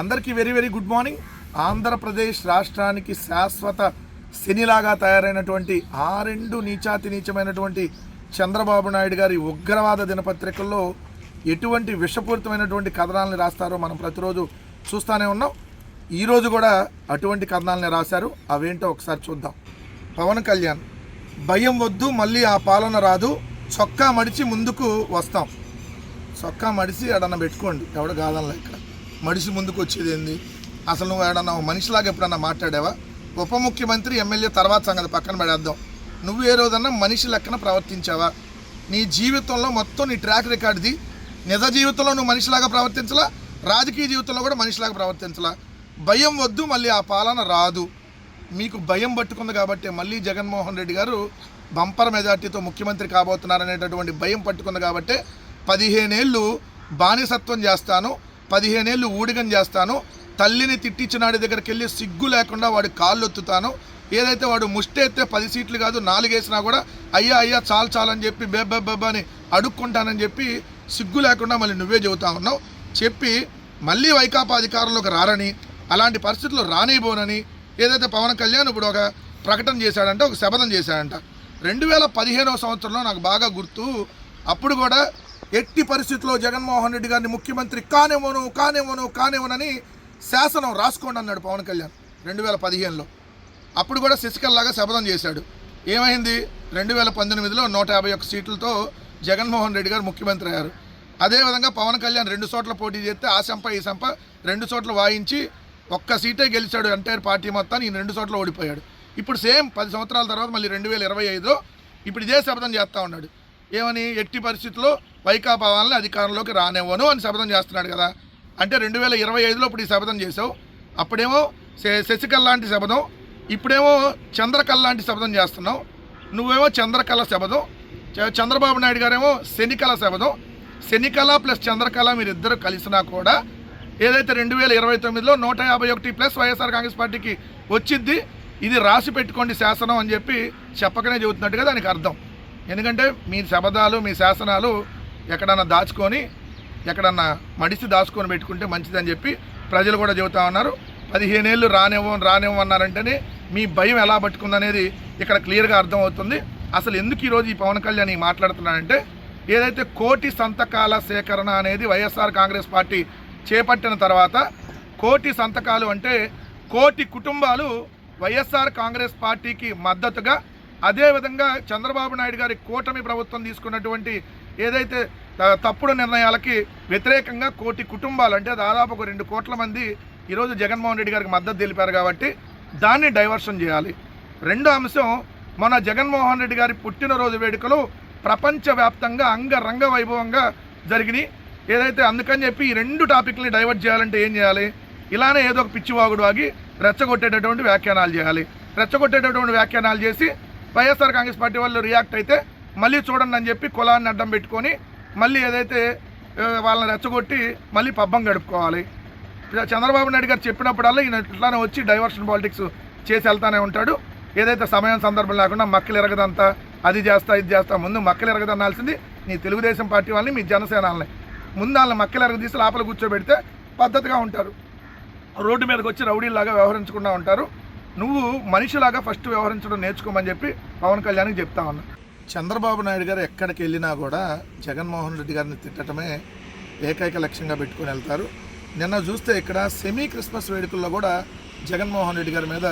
అందరికీ very very good morning. Andhra Pradesh రాష్ట్రానికి శాశ్వత శనిలాగా తయారైనటువంటి ఆ రెండు నీచాతి నీచమైనటువంటి చంద్రబాబు నాయుడు గారి ఉగ్రవాద దినపత్రికల్లో ఎటువంటి విషపూరితమైనటువంటి కథనాలను రాస్తారో మనం ప్రతిరోజు చూస్తూనే ఉన్నాం. ఈరోజు కూడా అటువంటి కథనాలని రాశారు. అవేంటో ఒకసారి చూద్దాం. పవన్ కళ్యాణ్ భయం వద్దు మళ్ళీ ఆ పాలన రాదు చొక్కా మడిచి ముందుకు వస్తాం. చొక్కా మడిచి అడన్న పెట్టుకోండి. ఎవడు కాదనలే ఇక్కడ. మడిసి ముందుకు వచ్చేది ఏంది? అసలు నువ్వు ఏడన్నా మనిషిలాగా ఎప్పుడన్నా మాట్లాడావా? ఉప ముఖ్యమంత్రి ఎమ్మెల్యే తర్వాత సంగతి పక్కన పడేద్దాం. నువ్వు ఏ రోజన్నా మనిషి లెక్కన ప్రవర్తించావా? నీ జీవితంలో మొత్తం నీ ట్రాక్ రికార్డ్ది నిజ జీవితంలో నువ్వు మనిషిలాగా ప్రవర్తించలా? రాజకీయ జీవితంలో కూడా మనిషిలాగా ప్రవర్తించలా? భయం వద్దు మళ్ళీ ఆ పాలన రాదు. మీకు భయం పట్టుకుంది కాబట్టి మళ్ళీ జగన్మోహన్ రెడ్డి గారు బంపర్ మెజార్టీతో ముఖ్యమంత్రి కాబోతున్నారనేటటువంటి భయం పట్టుకుంది కాబట్టి పదిహేనేళ్ళు బానిసత్వం చేస్తాను. పదిహేనేళ్ళు ఊడిగం చేస్తాను. తల్లిని తిట్టించినాడి దగ్గరికి వెళ్ళి సిగ్గు లేకుండా వాడి కాళ్ళు ఒత్తుతాను ఏదైతే వాడు ముష్టెత్తే పది సీట్లు కాదు నాలుగేసినా కూడా అయ్యా అయ్యా చాలు చాలని చెప్పి బెబ్బ బెబ్బ అని అడుక్కుంటానని చెప్పి సిగ్గు లేకుండా మళ్ళీ నువ్వే చెబుతా ఉన్నావు. చెప్పి మళ్ళీ వైకాపా అధికారంలోకి రారని అలాంటి పరిస్థితులు రానిపోనని ఏదైతే పవన్ కళ్యాణ్ ఇప్పుడు ఒక ప్రకటన చేశాడంటే ఒక శపథం చేశాడంట. రెండు వేల పదిహేనవ సంవత్సరంలో నాకు బాగా గుర్తు అప్పుడు కూడా ఎట్టి పరిస్థితుల్లో జగన్మోహన్ రెడ్డి గారిని ముఖ్యమంత్రి కానివ్వను కానివ్వను కానివ్వనని శాసనం రాసుకోండి అన్నాడు పవన్ కళ్యాణ్ రెండు వేల పదిహేనులో. అప్పుడు కూడా శశికళలాగా శపథం చేశాడు. ఏమైంది? రెండు వేల పంతొమ్మిదిలో నూట యాభై ఒక్క సీట్లతో జగన్మోహన్ రెడ్డి గారు ముఖ్యమంత్రి అయ్యారు. అదేవిధంగా పవన్ కళ్యాణ్ రెండు చోట్ల పోటీ చేస్తే ఆ సంప ఈ సంప రెండు చోట్ల వాయించి ఒక్క సీటే గెలిచాడు ఎంటైర్ పార్టీ మొత్తాన్ని ఈయన రెండు చోట్ల ఓడిపోయాడు. ఇప్పుడు సేమ్ పది సంవత్సరాల తర్వాత మళ్ళీ రెండు వేల ఇరవై ఐదులో ఇప్పుడు ఇదే శపథం చేస్తూ ఉన్నాడు. ఏమని ఎట్టి పరిస్థితుల్లో వైకాపా వాళ్ళని అధికారంలోకి రానివ్వను అని శపథం చేస్తున్నాడు కదా. అంటే రెండు వేల ఇరవై ఐదులో ఇప్పుడు ఈ శపథం చేసావు అప్పుడేమో శ- శశికళ లాంటి శపథం ఇప్పుడేమో చంద్రకళ లాంటి శపథం చేస్తున్నావు. నువ్వేమో చంద్రకళ శపథం చ- చంద్రబాబు నాయుడు గారేమో శనికళ శపథం శనికళ ప్లస్ చంద్రకళ మీరిద్దరు కలిసినా కూడా ఏదైతే రెండు వేల ఇరవై తొమ్మిదిలో నూట యాభై ఒకటి ప్లస్ వైఎస్ఆర్ కాంగ్రెస్ పార్టీకి వచ్చింది ఇది రాసి పెట్టుకోండి శాసనం అని చెప్పి చెప్పకనే చెబుతున్నట్టుగా దానికి అర్థం. ఎందుకంటే మీ శబదాలు మీ శాసనాలు ఎక్కడన్నా దాచుకొని ఎక్కడన్నా మడిసి దాచుకొని పెట్టుకుంటే మంచిదని చెప్పి ప్రజలు కూడా చెబుతా ఉన్నారు. పదిహేనేళ్ళు రానివ్వం రానివ్వం అన్నారంటేనే మీ భయం ఎలా పట్టుకుందనేది ఇక్కడ క్లియర్గా అర్థమవుతుంది. అసలు ఎందుకు ఈరోజు ఈ పవన్ కళ్యాణ్ ఈ మాట్లాడుతున్నాడంటే ఏదైతే కోటి సంతకాల సేకరణ అనేది వైఎస్ఆర్ కాంగ్రెస్ పార్టీ చేపట్టిన తర్వాత కోటి సంతకాలు అంటే కోటి కుటుంబాలు వైఎస్ఆర్ కాంగ్రెస్ పార్టీకి మద్దతుగా అదేవిధంగా చంద్రబాబు నాయుడు గారి కూటమి ప్రభుత్వం తీసుకున్నటువంటి ఏదైతే తప్పుడు నిర్ణయాలకి వ్యతిరేకంగా కోటి కుటుంబాలు అంటే దాదాపు ఒక రెండు కోట్ల మంది ఈరోజు జగన్మోహన్ రెడ్డి గారికి మద్దతు తెలిపారు కాబట్టి దాన్ని డైవర్షన్ చేయాలి. రెండో అంశం మన జగన్మోహన్ రెడ్డి గారి పుట్టినరోజు వేడుకలు ప్రపంచవ్యాప్తంగా అంగరంగ వైభవంగా జరిగినాయి. ఏదైతే అందుకని చెప్పి ఈ రెండు టాపిక్ని డైవర్ట్ చేయాలంటే ఏం చేయాలి? ఇలానే ఏదో ఒక పిచ్చివాగుడు ఆగి రెచ్చగొట్టేటటువంటి వ్యాఖ్యానాలు చేయాలి. రెచ్చగొట్టేటటువంటి వ్యాఖ్యానాలు చేసి వైఎస్ఆర్ కాంగ్రెస్ పార్టీ వాళ్ళు రియాక్ట్ అయితే మళ్ళీ చూడండి అని చెప్పి కులాన్ని అడ్డం పెట్టుకొని మళ్ళీ ఏదైతే వాళ్ళని రెచ్చగొట్టి మళ్ళీ పబ్బం గడుపుకోవాలి. చంద్రబాబు నాయుడు గారు చెప్పినప్పుడల్లా ఈయన ఇట్లానే వచ్చి డైవర్షన్ పాలిటిక్స్ చేసి వెళ్తానే ఉంటాడు. ఏదైతే సమయం సందర్భం లేకుండా మక్కలు ఎరగదంతా అది చేస్తా ఇది చేస్తా ముందు మక్కలు ఎరగదనాల్సింది నీ తెలుగుదేశం పార్టీ వాళ్ళని మీ జనసేనాలని. ముందు వాళ్ళని మక్కలు ఎరగదీసి లోపల కూర్చోబెడితే పద్ధతిగా ఉంటారు. రోడ్డు మీదకి వచ్చి రౌడీలాగా వ్యవహరించకుండా ఉంటారు. నువ్వు మనిషిలాగా ఫస్ట్ వ్యవహరించడం నేర్చుకోమని చెప్పి పవన్ కళ్యాణ్కి చెప్తా ఉన్నా. చంద్రబాబు నాయుడు గారు ఎక్కడికి వెళ్ళినా కూడా జగన్మోహన్ రెడ్డి గారిని తిట్టడమే ఏకైక లక్ష్యంగా పెట్టుకుని వెళ్తారు. నిన్న చూస్తే ఇక్కడ సెమీ క్రిస్మస్ వేడుకల్లో కూడా జగన్మోహన్ రెడ్డి గారి మీద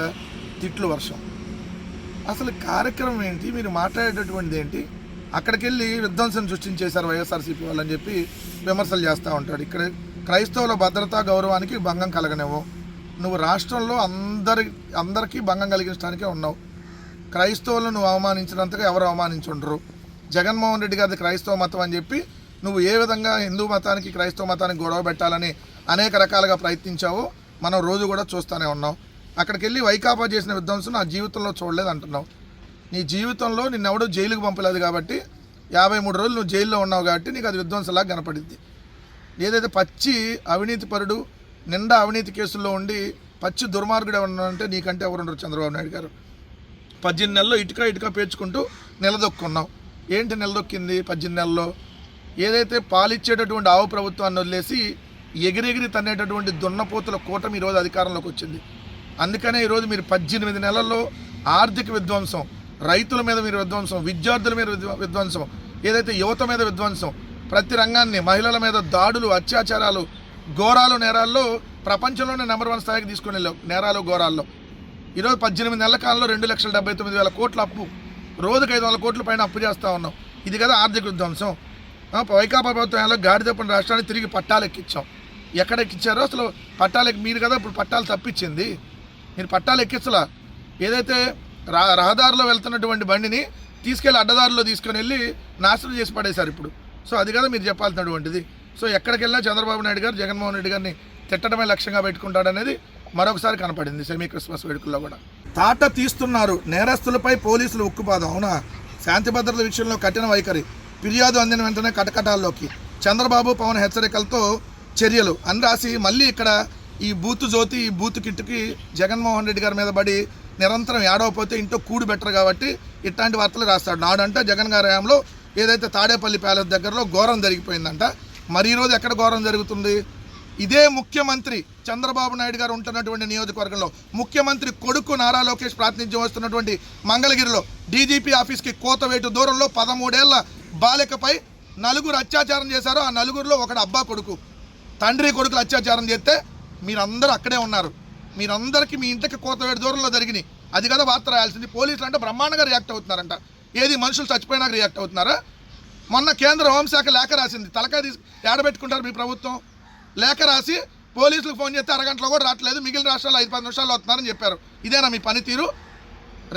తిట్లు వర్షం. అసలు కార్యక్రమం ఏంటి? మీరు మాట్లాడేటటువంటిది ఏంటి? అక్కడికి వెళ్ళి విధ్వంసం సృష్టించేశారు వైఎస్ఆర్సీపీ వాళ్ళని చెప్పి విమర్శలు చేస్తూ ఉంటాడు. ఇక్కడ క్రైస్తవుల భద్రతా గౌరవానికి భంగం కలగనివ్వు. నువ్వు రాష్ట్రంలో అందరి అందరికీ భంగం కలిగించడానికే ఉన్నావు. క్రైస్తవులను నువ్వు అవమానించినంతగా ఎవరు అవమానించుండరు? జగన్మోహన్ రెడ్డి గారిది క్రైస్తవ మతం అని చెప్పి నువ్వు ఏ విధంగా హిందూ మతానికి క్రైస్తవ మతానికి గొడవ పెట్టాలని అనేక రకాలుగా ప్రయత్నించావో మనం రోజు కూడా చూస్తూనే ఉన్నాం. అక్కడికి వెళ్ళి వైకాపా చేసిన విధ్వంసం నా జీవితంలో చూడలేదు అంటున్నావు. నీ జీవితంలో నిన్నెవడూ జైలుకు పంపలేదు కాబట్టి యాభై మూడు రోజులు నువ్వు జైల్లో ఉన్నావు కాబట్టి నీకు అది విధ్వంసంలా కనపడింది. ఏదైతే పచ్చి అవినీతి పరుడు నిండా అవినీతి కేసుల్లో ఉండి పచ్చి దుర్మార్గుడు ఎవరన్నా అంటే నీకంటే ఎవరుండరు చంద్రబాబు నాయుడు గారు. పద్దెనిమిది నెలల్లో ఇటుక ఇటుక పేర్చుకుంటూ నిలదొక్కున్నాం. ఏంటి నిలదొక్కింది పద్దెనిమిది నెలల్లో? ఏదైతే పాలిచ్చేటటువంటి ఆవు ప్రభుత్వాన్ని వదిలేసి ఎగిరెగిరి తన్నేటటువంటి దున్నపోతుల కూటమి ఈరోజు అధికారంలోకి వచ్చింది. అందుకనే ఈరోజు మీరు పద్దెనిమిది నెలల్లో ఆర్థిక విధ్వంసం రైతుల మీద మీరు విధ్వంసం విద్యార్థుల మీద విధ్వ- విధ్వంసం ఏదైతే యువత మీద విధ్వంసం ప్రతి రంగాన్ని మహిళల మీద దాడులు అత్యాచారాలు ఘోరాలు నేరాల్లో ప్రపంచంలోనే నెంబర్ వన్ స్థాయికి తీసుకుని వెళ్ళాం. నేరాలు ఘోరాల్లో. ఈరోజు పద్దెనిమిది నెలల కాలంలో రెండు లక్షల డెబ్బై తొమ్మిది వేల కోట్ల అప్పు. రోజుకి ఐదు వందల కోట్ల పైన అప్పు చేస్తూ ఉన్నాం. ఇది కదా ఆర్థిక విధ్వంసం. వైకాపా ప్రభుత్వంలో గాడి తప్పిన రాష్ట్రాన్ని తిరిగి పట్టాలు ఎక్కించాం ఎక్కడ ఎక్కించారో అసలు పట్టాలెక్కి మీరు కదా ఇప్పుడు పట్టాలు తప్పించింది. మీరు పట్టాలు ఎక్కించలా? ఏదైతే రా రహదారిలో వెళ్తున్నటువంటి బండిని తీసుకెళ్ళి అడ్డదారిలో తీసుకొని వెళ్ళి నాశనం చేసి పడేశారు ఇప్పుడు. సో అది కదా మీరు చెప్పాల్సినటువంటిది. సో ఎక్కడికెళ్ళినా చంద్రబాబు నాయుడు గారు జగన్మోహన్ రెడ్డి గారిని తిట్టడమే లక్ష్యంగా పెట్టుకుంటాడనేది మరొకసారి కనపడింది సెమీ క్రిస్మస్ వేడుకల్లో కూడా. తాట తీస్తున్నారు. నేరస్తులపై పోలీసులు ఉక్కుపాదం. అవునా? శాంతి భద్రతల విషయంలో కఠిన వైఖరి. ఫిర్యాదు అందిన వెంటనే కటకటాల్లోకి. చంద్రబాబు పవన్ హెచ్చరికలతో చర్యలు. అని రాసి మళ్ళీ ఇక్కడ ఈ బూతు జ్యోతి ఈ బూతు కిట్టుకి జగన్మోహన్ రెడ్డి గారి మీద పడి నిరంతరం ఏడవపోతే ఇంట్లో కూడు బెటర్ కాబట్టి ఇట్లాంటి వార్తలు రాస్తాడు. నాడంట జగన్ గారి హయాంలో ఏదైతే తాడేపల్లి ప్యాలెస్ దగ్గరలో ఘోరం జరిగిపోయిందంట. మరి ఈరోజు ఎక్కడ ఘోరం జరుగుతుంది? ఇదే ముఖ్యమంత్రి చంద్రబాబు నాయుడు గారు ఉంటున్నటువంటి నియోజకవర్గంలో ముఖ్యమంత్రి కొడుకు నారా లోకేష్ ప్రాతినిధ్యం వస్తున్నటువంటి మంగళగిరిలో డీజీపీ ఆఫీస్కి కోతవేటు దూరంలో పదమూడేళ్ళ బాలికపై నలుగురు అత్యాచారం చేశారు. ఆ నలుగురిలో ఒకడు అబ్బా కొడుకు. తండ్రి కొడుకులు అత్యాచారం చేస్తే మీరందరూ అక్కడే ఉన్నారు. మీరందరికీ మీ ఇంటికి కోతవేటు దూరంలో జరిగినాయి. అది కదా వార్త రాయాల్సింది. పోలీసులు అంటే బ్రహ్మాండంగా రియాక్ట్ అవుతున్నారంట. ఏది మనుషులు చచ్చిపోయినాక రియాక్ట్ అవుతున్నారా? మొన్న కేంద్ర హోంశాఖ లేఖ రాసింది. తలకాయ తీసి ఏడబెట్టుకుంటారు మీ ప్రభుత్వం. లేఖ రాసి పోలీసులకు ఫోన్ చేస్తే అరగంటలో కూడా రావట్లేదు. మిగిలిన రాష్ట్రాలు ఐదు పది నిమిషాల్లో వస్తున్నారని చెప్పారు. ఇదేనా మీ పనితీరు?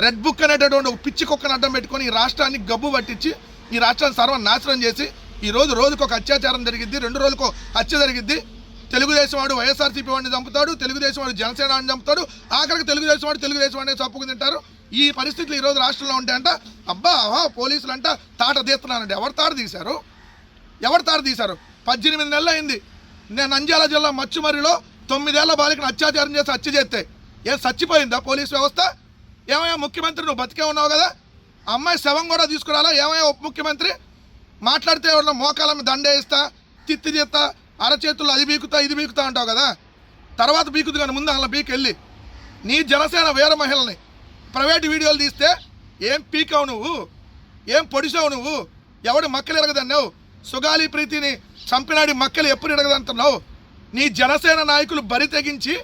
రెడ్ బుక్ అనేటటువంటి ఒక పిచ్చి కుక్కను అడ్డం పెట్టుకొని ఈ రాష్ట్రాన్ని గబ్బు పట్టించి ఈ రాష్ట్రాన్ని సర్వనాశనం చేసి ఈ రోజు రోజుకు ఒక అత్యాచారం జరిగిద్ది రెండు రోజులకు హత్య జరిగిద్ది. తెలుగుదేశం వాడు వైఎస్ఆర్సీపీ వాడిని చంపుతాడు తెలుగుదేశం వాడు జనసేన వాడిని చంపుతాడు. ఆఖరికి తెలుగుదేశం వాడు తెలుగుదేశం వాడిని చంపుకుని తింటారు. ఈ పరిస్థితులు ఈరోజు రాష్ట్రంలో రాష్ట్రంలో ఉంటాయంట. అబ్బా అహా పోలీసులు అంట తాట తీస్తున్నారంటే. ఎవరు తాట తీశారు? ఎవరు తాట తీశారు? పద్దెనిమిది నెలలు అయింది. నేను నంద్యాల జిల్లా మచ్చుమరిలో తొమ్మిదేళ్ళ బాలికను అత్యాచారం చేసి హత్య చేస్తే ఏం చచ్చిపోయిందా పోలీస్ వ్యవస్థ? ఏమయ్యా ముఖ్యమంత్రి నువ్వు బతికే ఉన్నావు కదా? అమ్మాయి శవం కూడా తీసుకురాలా? ఏమయ్యా ఉప ముఖ్యమంత్రి? మాట్లాడితే వాళ్ళ మోకాల మీద దండేస్తా తిత్తి చేస్తా అరచేతుల్లో అది బీకుతా ఇది బీకుతా అంటావు కదా? తర్వాత బీకుదు కానీ ముందు అలా బీకెళ్ళి. నీ జనసేన వీర మహిళని ప్రైవేట్ వీడియోలు తీస్తే ఏం పీకావు నువ్వు? ఏం పొడిచావు నువ్వు? ఎవడు మక్కలు ఎరగదన్నావు? సుగాలి ప్రీతిని చంపినాడి మక్కలు ఎప్పుడు ఎరగదంటున్నావు? నీ జనసేన నాయకులు బరి తెగించి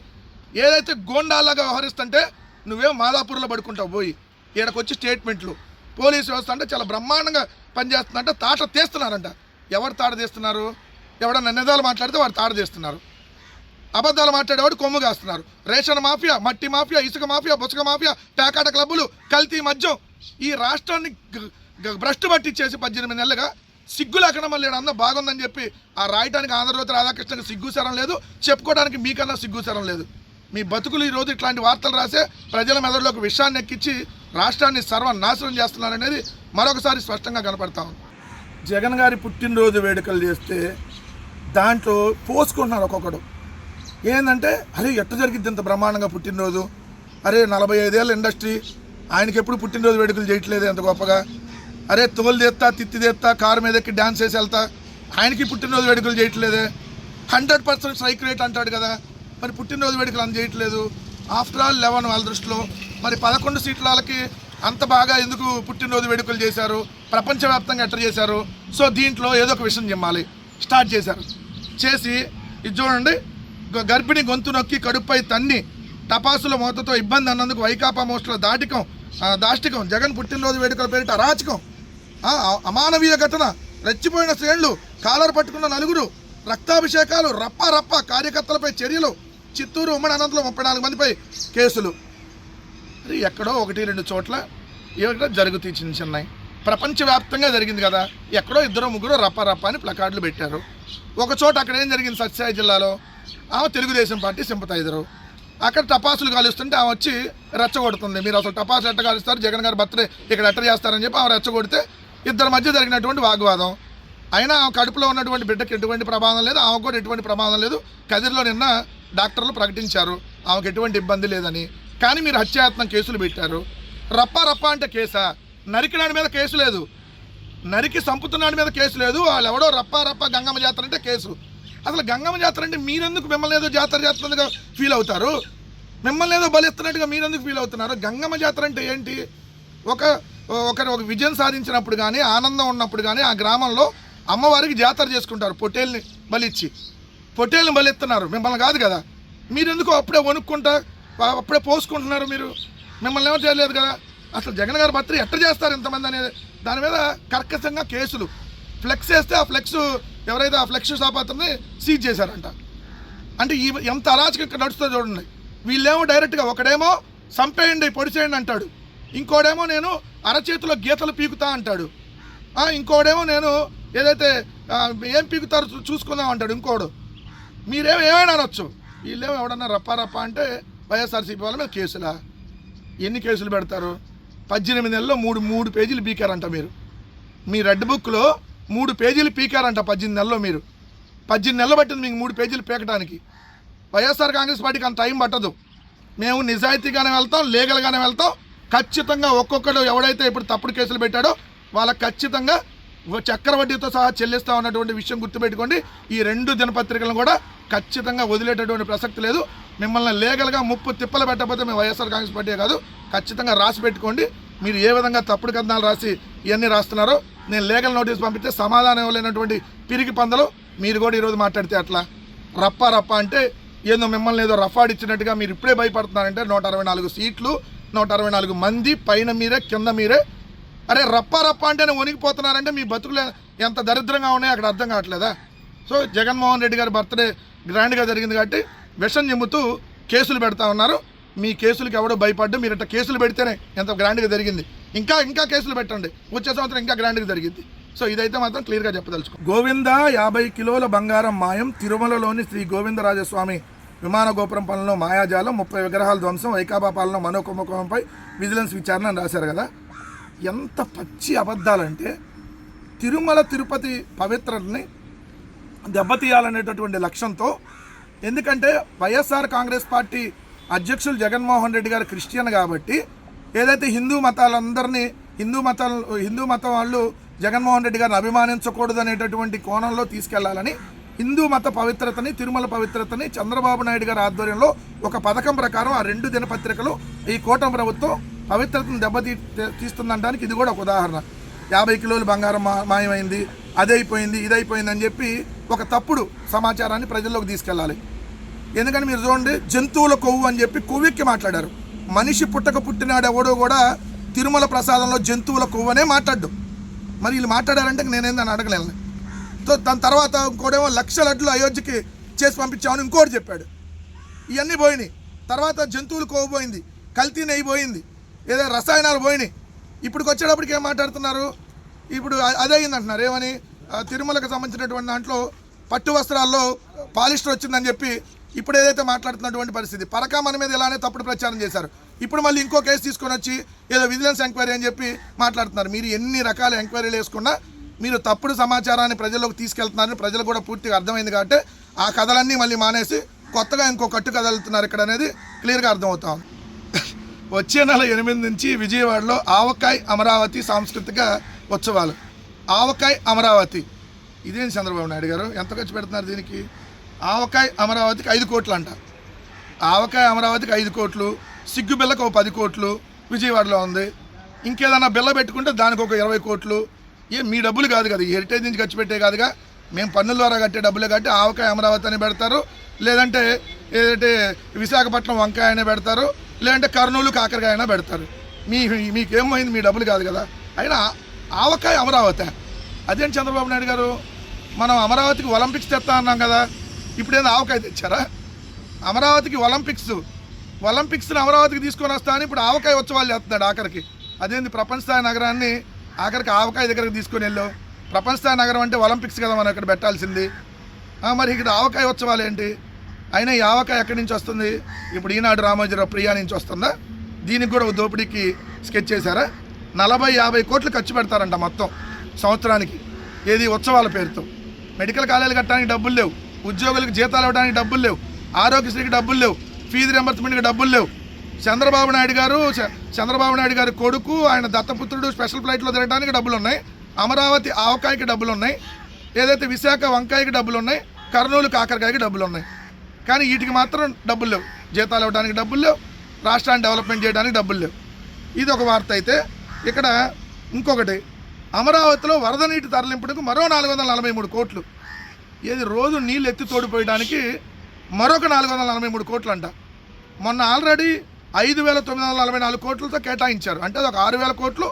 ఏదైతే గోండాలాగా వ్యవహరిస్తుంటే నువ్వేం మాదాపూర్లో పడుకుంటావు పోయి. ఈడకొచ్చి స్టేట్మెంట్లు. పోలీసు వ్యవస్థ అంటే చాలా బ్రహ్మాండంగా పనిచేస్తుందంటే. తాట తీస్తున్నారంట. ఎవరు తాట తీస్తున్నారు? ఎవడన్నా నిజాలు మాట్లాడితే వాడు తాట తీస్తున్నారు. అబద్ధాలు మాట్లాడేవాడు కొమ్ము కాస్తున్నారు. రేషన్ మాఫియా మట్టి మాఫియా ఇసుక మాఫియా బుసక మాఫియా పేకాట క్లబ్బులు కల్తీ మద్యం ఈ రాష్ట్రాన్ని భ్రష్టు పట్టించేసి పద్దెనిమిది నెలలుగా సిగ్గు లేకుండా మళ్ళీ ఈడ బాగుందని చెప్పి ఆ రాయటానికి ఆంధ్రజ్యోతి రాధాకృష్ణకి సిగ్గుసరం లేదు. చెప్పుకోవడానికి మీకన్నా సిగ్గుసరం లేదు. మీ బతుకులు ఈరోజు ఇట్లాంటి వార్తలు రాసే ప్రజల మెదడులోకి విషయాన్ని ఎక్కించి రాష్ట్రాన్ని సర్వనాశనం చేస్తున్నారనేది మరొకసారి స్పష్టంగా కనపడతా ఉంది. జగన్ గారి పుట్టినరోజు వేడుకలు చేస్తే దాంట్లో పోసుకుంటున్నారు ఒక్కొక్కడు. ఏంటంటే అరే ఎట్ట జరిగింది ఇంత బ్రహ్మాండంగా పుట్టినరోజు? అరే నలభై ఐదేళ్ళ ఇండస్ట్రీ ఆయనకి ఎప్పుడు పుట్టినరోజు వేడుకలు చేయట్లేదు ఎంత గొప్పగా? అరే తోలు తెస్తా తిత్తి తెస్తా కారు మీద ఎక్కి డ్యాన్స్ వేసి వెళ్తా ఆయనకి పుట్టినరోజు వేడుకలు చేయట్లేదే? హండ్రెడ్ పర్సెంట్ స్ట్రైక్ రేట్ అంటాడు కదా. మరి పుట్టినరోజు వేడుకలు అంత చేయట్లేదు. ఆఫ్టర్ ఆల్ లెవెన్ వాళ్ళ దృష్టిలో. మరి పదకొండు సీట్ల వాళ్ళకి అంత బాగా ఎందుకు పుట్టినరోజు వేడుకలు చేశారు? ప్రపంచవ్యాప్తంగా ఎట్ట చేశారు? సో దీంట్లో ఏదో ఒక విషయం చెప్పాలి. స్టార్ట్ చేశారు. చేసి ఇది చూడండి గ- గర్భిణి గొంతు నొక్కి కడుపుపై తన్ని టపాసుల మూతతో ఇబ్బంది అన్నందుకు వైకాపా మోస్టుల దాటికం దాష్టికం. జగన్ పుట్టినరోజు వేడుకల పేరిట అరాచకం. అమానవీయ ఘటన. రెచ్చిపోయిన శ్రేణులు కాలర్ పట్టుకున్న నలుగురు రక్తాభిషేకాలు రప్ప రప్ప కార్యకర్తలపై చర్యలు. చిత్తూరు ఉమ్మడి అనంతలో ముప్పై నాలుగు మందిపై కేసులు. ఎక్కడో ఒకటి రెండు చోట్ల ఏమిటో జరుగుతూ చిన్న చిన్నవి ప్రపంచవ్యాప్తంగా జరిగింది కదా. ఎక్కడో ఇద్దరు ముగ్గురు రప్ప రప్ప అని ప్లకార్డులు పెట్టారు. ఒక చోట అక్కడ ఏం జరిగింది సత్యసాయి జిల్లాలో? ఆమె తెలుగుదేశం పార్టీ సింపతైజరు. అక్కడ టపాసులు కాలుస్తుంటే ఆమె వచ్చి రెచ్చగొడుతుంది. మీరు అసలు టపాసులు ఎట్ట కాలుస్తారు జగన్ గారి బర్త్డే ఇక్కడ ఎట్ట చేస్తారని చెప్పి ఆమె రెచ్చగొడితే ఇద్దరి మధ్య జరిగినటువంటి వాగ్వాదం. అయినా ఆమె కడుపులో ఉన్నటువంటి బిడ్డకి ఎటువంటి ప్రమాదం లేదు ఆమె కూడా ఎటువంటి ప్రమాదం లేదు. కదిరిలో నిన్న డాక్టర్లు ప్రకటించారు ఆమెకు ఎటువంటి ఇబ్బంది లేదని. కానీ మీరు హత్యాయత్నం కేసులు పెట్టారు. రప్ప రప్ప అంటే కేసా? నరికినాడి మీద కేసు లేదు. నరికి సంపుతున్నాడి మీద కేసు లేదు. వాళ్ళు ఎవడో రప్ప రప్ప గంగమ్మ జాతర అంటే కేసు. అసలు గంగమ్మ జాతర అంటే మీరెందుకు మిమ్మల్ని ఏదో జాతర చేస్తున్నట్టుగా ఫీల్ అవుతారు? మిమ్మల్ని ఏదో బలిస్తున్నట్టుగా మీరెందుకు ఫీల్ అవుతున్నారు? గంగమ్మ జాతర అంటే ఏంటి? ఒక ఒకరు ఒక విజయం సాధించినప్పుడు కానీ ఆనందం ఉన్నప్పుడు కానీ ఆ గ్రామంలో అమ్మవారికి జాతర చేసుకుంటారు పొట్టేల్ని బలిచ్చి. పొట్టేల్ని బలిస్తున్నారు. మిమ్మల్ని కాదు కదా. మీరెందుకు అప్పుడే వణుక్కుంటా అప్పుడే పోసుకుంటున్నారు మీరు? మిమ్మల్ని ఏమో చేయలేదు కదా. అసలు జగన్ గారి భర్త ఎట్ట చేస్తారు ఇంతమంది అనేది? దాని మీద కర్కశంగా కేసులు. ఫ్లెక్స్ వేస్తే ఆ ఫ్లెక్స్ ఎవరైతే ఆ ఫ్లెక్స్ షాప్ అతన్ని సీజ్ చేశారంట. అంటే ఈ ఎంత అరాచకం ఇక్కడ నడుస్తుందో చూడండి. వీళ్ళేమో డైరెక్ట్గా ఒకడేమో సంపేయండి పొడిచేయండి అంటాడు. ఇంకోడేమో నేను అరచేతిలో గీతలు పీకుతా అంటాడు. ఇంకోడేమో నేను ఏదైతే ఏం పీకుతారో చూసుకుందాం అంటాడు ఇంకోడు. మీరేమో ఏమైనా అనొచ్చు. వీళ్ళేమో ఎవడన్నా రప్పా రప్పా అంటే వైఎస్ఆర్సీపీ వాళ్ళ మీద కేసులా? ఎన్ని కేసులు పెడతారు? పద్దెనిమిది నెలల్లో మూడు మూడు పేజీలు పీకారంట మీరు. మీ రెడ్ బుక్లో మూడు పేజీలు పీకారంట పద్దెనిమిది నెలల్లో మీరు. పద్దెనిమిది నెలలు పట్టింది మీకు మూడు పేజీలు పీకడానికి వైఎస్ఆర్ కాంగ్రెస్ పార్టీకి అంత టైం పట్టదు. మేము నిజాయితీగానే వెళ్తాం లీగల్గానే వెళ్తాం. ఖచ్చితంగా ఒక్కొక్కడు ఎవడైతే ఇప్పుడు తప్పుడు కేసులు పెట్టాడో వాళ్ళకి ఖచ్చితంగా చక్రవడ్డీతో సహా చెల్లిస్తా ఉన్నటువంటి విషయం గుర్తుపెట్టుకోండి. ఈ రెండు దినపత్రికలను కూడా ఖచ్చితంగా వదిలేటటువంటి ప్రసక్తి లేదు. మిమ్మల్ని లీగల్గా ముప్పు తిప్పలు పెట్టకపోతే మేము వైఎస్ఆర్ కాంగ్రెస్ పార్టీ కాదు. ఖచ్చితంగా రాసి పెట్టుకోండి. మీరు ఏ విధంగా తప్పుడు కథనాలు రాసి ఇవన్నీ రాస్తున్నారో నేను లీగల్ నోటీస్ పంపిస్తే సమాధానం ఇవ్వలేనటువంటి పిరికి పందలు మీరు కూడా ఈరోజు మాట్లాడితే అట్లా. రప్ప రప్ప అంటే ఏదో మిమ్మల్ని ఏదో రఫాడిచ్చినట్టుగా మీరు ఇప్పుడే భయపడుతున్నారంటే నూట అరవై నాలుగు సీట్లు నూట అరవై నాలుగు మంది పైన మీరే కింద మీరే. అరే రప్ప రప్ప అంటేనే వణికిపోతున్నారంటే మీ బతుకులు ఎంత దరిద్రంగా ఉన్నాయో అక్కడ అర్థం కావట్లేదా? సో జగన్మోహన్ రెడ్డి గారి బర్త్డే గ్రాండ్గా జరిగింది కాబట్టి విషం చెబుతూ కేసులు పెడతా ఉన్నారు. మీ కేసులకు ఎవడో భయపడ్డు మీరు ఇట్లా కేసులు పెడితేనే ఎంత గ్రాండ్గా జరిగింది. ఇంకా ఇంకా కేసులు పెట్టండి. వచ్చే సంవత్సరం ఇంకా గ్రాండ్గా జరిగింది. సో ఇదైతే మాత్రం క్లియర్గా చెప్పదలుచుకో. గోవింద యాభై కిలోల బంగారం మాయం తిరుమలలోని శ్రీ గోవిందరాజస్వామి విమాన గోపురం పనుల్లో మాయాజాలం ముప్పై విగ్రహాల ధ్వంసం వైకాపా పాలన మనోకుంభకోణంపై విజిలెన్స్ విచారణ అని రాశారు కదా. ఎంత పచ్చి అబద్ధాలంటే తిరుమల తిరుపతి పవిత్రని దెబ్బతీయాలనేటటువంటి లక్ష్యంతో ఎందుకంటే వైఎస్ఆర్ కాంగ్రెస్ పార్టీ అధ్యక్షులు జగన్మోహన్ రెడ్డి గారు క్రిస్టియన్ కాబట్టి ఏదైతే హిందూ మతాలందరినీ హిందూ మతాలు హిందూ మతం వాళ్ళు జగన్మోహన్ రెడ్డి గారిని అభిమానించకూడదు అనేటటువంటి కోణంలో తీసుకెళ్ళాలని హిందూ మత పవిత్రతని తిరుమల పవిత్రతని చంద్రబాబు నాయుడు గారి ఆధ్వర్యంలో ఒక పథకం ప్రకారం ఆ రెండు దినపత్రికలు ఈ కూటమి ప్రభుత్వం పవిత్రతను దెబ్బతీ తీస్తుందనడానికి ఇది కూడా ఒక ఉదాహరణ. యాభై కిలోలు బంగారం మా మాయమైంది అదైపోయింది ఇదైపోయింది అని చెప్పి ఒక తప్పుడు సమాచారాన్ని ప్రజల్లోకి తీసుకెళ్ళాలి. ఎందుకంటే మీరు చూడండి జంతువుల కొవ్వు అని చెప్పి కొవ్వెక్కి మాట్లాడారు. మనిషి పుట్టక పుట్టినాడు ఎవడో కూడా తిరుమల ప్రసాదంలో జంతువుల కొవ్వు అనే మాట్లాడ్డు. మరి వీళ్ళు మాట్లాడారంటే నేనేందని అడగలేను. సో దాని తర్వాత ఇంకోటేమో లక్ష లడ్లు అయోధ్యకి చేసి పంపించామని ఇంకోటి చెప్పాడు. ఇవన్నీ పోయినాయి. తర్వాత జంతువులు కొవ్వు పోయింది కల్తీ నెయ్యి పోయింది ఏదో రసాయనాలు పోయినాయి. ఇప్పుడు వచ్చేటప్పటికి ఏం మాట్లాడుతున్నారు? ఇప్పుడు అదే అయింది అంటున్నారు ఏమని తిరుమలకు సంబంధించినటువంటి దాంట్లో పట్టు వస్త్రాల్లో పాలిస్టర్ వచ్చిందని చెప్పి ఇప్పుడు ఏదైతే మాట్లాడుతున్నటువంటి పరిస్థితి పరకా మన మీద ఇలానే తప్పుడు ప్రచారం చేశారు. ఇప్పుడు మళ్ళీ ఇంకో కేసు తీసుకొని వచ్చి ఏదో విజిలెన్స్ ఎంక్వైరీ అని చెప్పి మాట్లాడుతున్నారు. మీరు ఎన్ని రకాల ఎంక్వైరీలు వేసుకున్నా మీరు తప్పుడు సమాచారాన్ని ప్రజల్లోకి తీసుకెళ్తున్నారని ప్రజలు కూడా పూర్తిగా అర్థమైంది కాబట్టి ఆ కథలన్నీ మళ్ళీ మానేసి కొత్తగా ఇంకో కట్టు కదలుతున్నారు ఇక్కడ అనేది క్లియర్గా అర్థమవుతాం వచ్చే నెల ఎనిమిది నుంచి విజయవాడలో ఆవకాయ్ అమరావతి సాంస్కృతిక ఉత్సవాలు. ఆవకాయ్ అమరావతి. ఇదేంటి చంద్రబాబు నాయుడు గారు? ఎంత ఖర్చు పెడుతున్నారు దీనికి? ఆవకాయ అమరావతికి ఐదు కోట్లు అంట. ఆవకాయ అమరావతికి ఐదు కోట్లు సిగ్గు బిళ్ళకు ఒక పది కోట్లు విజయవాడలో ఉంది. ఇంకేదన్నా బిల్ల పెట్టుకుంటే దానికి ఒక ఇరవై కోట్లు. ఏ మీ డబ్బులు కాదు కదా హెరిటేజ్ నుంచి ఖర్చు పెట్టే కాదుగా. మేము పన్నుల ద్వారా కట్టే డబ్బులే కట్టి ఆవకాయ అమరావతి అని పెడతారు. లేదంటే ఏదంటే విశాఖపట్నం వంకాయ అయినా పెడతారు లేదంటే కర్నూలు కాకరకాయ అయినా పెడతారు. మీ మీకేమైంది? మీ డబ్బులు కాదు కదా. అయినా ఆవకాయ అమరావతి. అదేంటి చంద్రబాబు నాయుడు గారు? మనం అమరావతికి ఒలింపిక్స్ తెస్తా అన్నాం కదా. ఇప్పుడేదో ఆవకాయ తెచ్చారా? అమరావతికి ఒలింపిక్స్ ఒలింపిక్స్ని అమరావతికి తీసుకొని వస్తానని ఇప్పుడు ఆవకాయ ఉత్సవాలు చేస్తున్నాడు ఆఖరికి. అదేంది ప్రపంచస్థాయి నగరాన్ని ఆఖరికి ఆవకాయ దగ్గరకు తీసుకొని వెళ్ళావు ప్రపంచస్థాయి నగరం అంటే ఒలింపిక్స్ కదా మనం ఇక్కడ పెట్టాల్సింది. మరి ఇక్కడ ఆవకాయ ఉత్సవాలు ఏంటి? అయినా ఈ ఆవకాయ ఎక్కడి నుంచి వస్తుంది? ఇప్పుడు ఈనాడు రామోజీరావు ప్రియా నుంచి వస్తుందా? దీనికి కూడా ఒక దోపిడీకి స్కెచ్ చేశారా? నలభై యాభై కోట్లు ఖర్చు పెడతారంట మొత్తం సంవత్సరానికి. ఏది ఉత్సవాల పేరుతో. మెడికల్ కాలేజీలు కట్టడానికి డబ్బులు లేవు. ఉద్యోగులకు జీతాలు ఇవ్వడానికి డబ్బులు లేవు. ఆరోగ్యశ్రీకి డబ్బులు లేవు. ఫీజు రింబర్స్మెంట్కి డబ్బులు లేవు. చంద్రబాబు నాయుడు గారు చ- చంద్రబాబు నాయుడు గారి కొడుకు ఆయన దత్తపుత్రుడు స్పెషల్ ఫ్లైట్లో తిరగడానికి డబ్బులు ఉన్నాయి. అమరావతి ఆవకాయకి డబ్బులు ఉన్నాయి. ఏదైతే విశాఖ వంకాయకి డబ్బులు ఉన్నాయి కర్నూలు కాకరకాయకి డబ్బులు ఉన్నాయి. కానీ వీటికి మాత్రం డబ్బులు లేవు. జీతాలు ఇవ్వడానికి డబ్బులు లేవు. రాష్ట్రాన్ని డెవలప్మెంట్ చేయడానికి డబ్బులు లేవు. ఇది ఒక వార్త అయితే ఇక్కడ ఇంకొకటి. అమరావతిలో వరద నీటి తరలింపునకు మరో నాలుగు వందల నలభై మూడు కోట్లు ఏది రోజు నీళ్ళు ఎత్తి తోడిపోయడానికి మరొక నాలుగు వందల నలభై మూడు కోట్లు అంట మొన్న ఆల్రెడీ ఐదు వేల తొమ్మిది వందల నలభై నాలుగు కోట్లతో కేటాయించారు. అంటే అది ఒక ఆరు వేల కోట్లు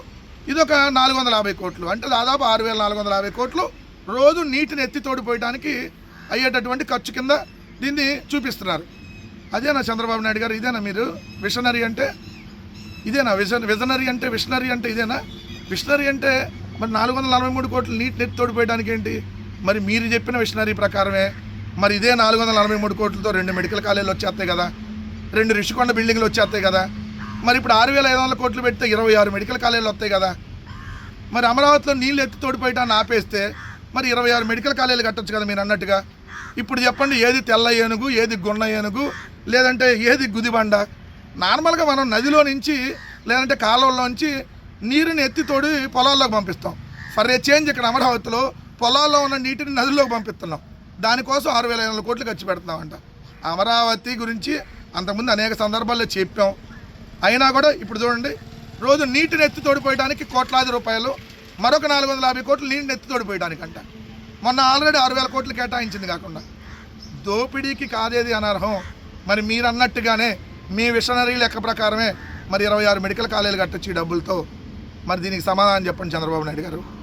ఇది ఒక నాలుగు వందల యాభై కోట్లు. అంటే దాదాపు ఆరు వేల నాలుగు వందల యాభై కోట్లు రోజు నీటిని ఎత్తి తోడిపోయడానికి అయ్యేటటువంటి ఖర్చు కింద దీన్ని చూపిస్తున్నారు. అదేనా చంద్రబాబు నాయుడు గారు? ఇదేనా మీరు? విషనరీ అంటే? ఇదేనా? విజన్ విజనరీ అంటే విషనరీ అంటే ఇదేనా? విషనరీ అంటే మరి నాలుగు వందల నలభై మూడు కోట్లు నీటిని ఎత్తి తోడిపోయడానికి ఏంటి? మరి మీరు చెప్పిన విషనరీ ప్రకారమే మరి ఇదే నాలుగు వందల నలభై మూడు కోట్లతో రెండు మెడికల్ కాలేజీలు వచ్చేస్తాయి కదా? రెండు రిషికొండ బిల్డింగ్లు వచ్చేస్తాయి కదా? మరి ఇప్పుడు ఆరు వేల ఐదు వందల కోట్లు పెడితే ఇరవై ఆరు మెడికల్ కాలేజీలు వస్తాయి కదా? మరి అమరావతిలో నీళ్ళు ఎత్తి తోడిపోయటాన్ని ఆపేస్తే మరి ఇరవై ఆరు మెడికల్ కాలేజీలు కట్టొచ్చు కదా మీరు అన్నట్టుగా? ఇప్పుడు చెప్పండి ఏది తెల్ల ఏనుగు ఏది గున్న ఏనుగు లేదంటే ఏది గుదిబండ? నార్మల్గా మనం నదిలో నుంచి లేదంటే కాలువలో నుంచి నీరుని ఎత్తి తోడి పొలాల్లోకి పంపిస్తాం. ఫర్ ఏ చేంజ్ ఇక్కడ అమరావతిలో పొలాల్లో ఉన్న నీటిని నదుల్లోకి పంపిస్తున్నాం. దానికోసం ఆరు వేల ఐదు వందల కోట్లు ఖర్చు పెడుతున్నామంట. అమరావతి గురించి అంతకుముందు అనేక సందర్భాల్లో చెప్పాం. అయినా కూడా ఇప్పుడు చూడండి రోజు నీటిని ఎత్తి తోడిపోయడానికి కోట్లాది రూపాయలు మరొక నాలుగు వందల యాభై కోట్లు నీటిని ఎత్తి తోడిపోయడానికి అంట మొన్న ఆల్రెడీ ఆరు వేల కోట్లు కేటాయించింది కాకుండా. దోపిడీకి కాదేది అనర్హం? మరి మీరు అన్నట్టుగానే మీ విషనరీ లెక్క ప్రకారమే మరి ఇరవై ఆరు మెడికల్ కాలేజీలు కట్టొచ్చు ఈ డబ్బులతో. మరి దీనికి సమాధానం చెప్పండి చంద్రబాబు నాయుడు గారు.